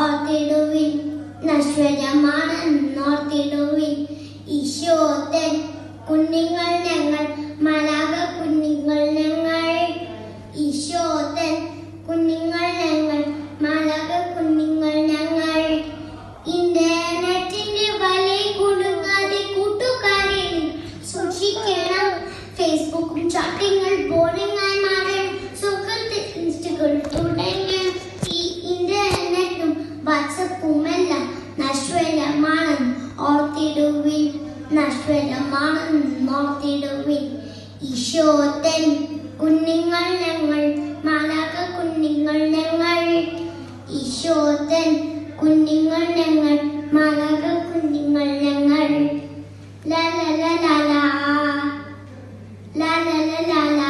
ഓർത്തിടുവിൻ നശ്വരമാണ് ഓർത്തിടുവിൻ ഈശോദൻ പ്രകടമാണ് നോർത്തിടുവിൻ ഈശോത്തൻ കുഞ്ഞുങ്ങൾ ഞങ്ങൾ മാലാക കുഞ്ഞുങ്ങൾ ഞങ്ങൾ ഈശോത്തൻ കുഞ്ഞുങ്ങൾ ഞങ്ങൾ മാലാക കുഞ്ഞുങ്ങൾ ഞങ്ങൾ ലാല ലാല ലാല ലാല ലാല